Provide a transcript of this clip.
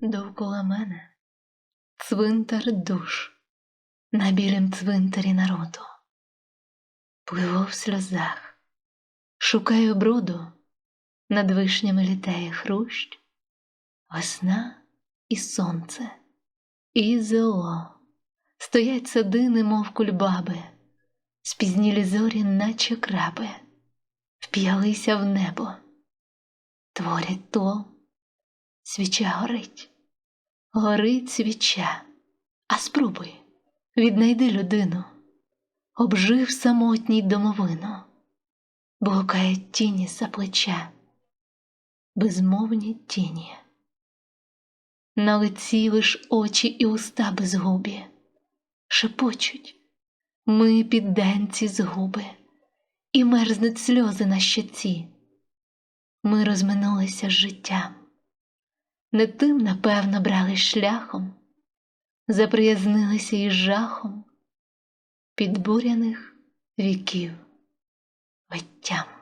Довкола мене цвинтар душ. На білім цвинтарі народу. Пливу в сльозах, шукаю броду, над вишнями літає хрущ, весна і сонце, і зело, стоять сади, немов кульбаби, спізнілі зорі, наче краби, вп'ялися в небо, творять тло, свіча горить, горить свіча, а спробуй, віднайди людину, обжив самотній домовину, блукає тіні за плеча, безмовні тіні. На лиці лиш очі і уста безгубі, шепочуть. Ми підданці згуби, і мерзнуть сльози на щоці. Ми розминулися з життям, не тим, напевно, брали шляхом, заприязнилися із жахом підбуряних віків виттям.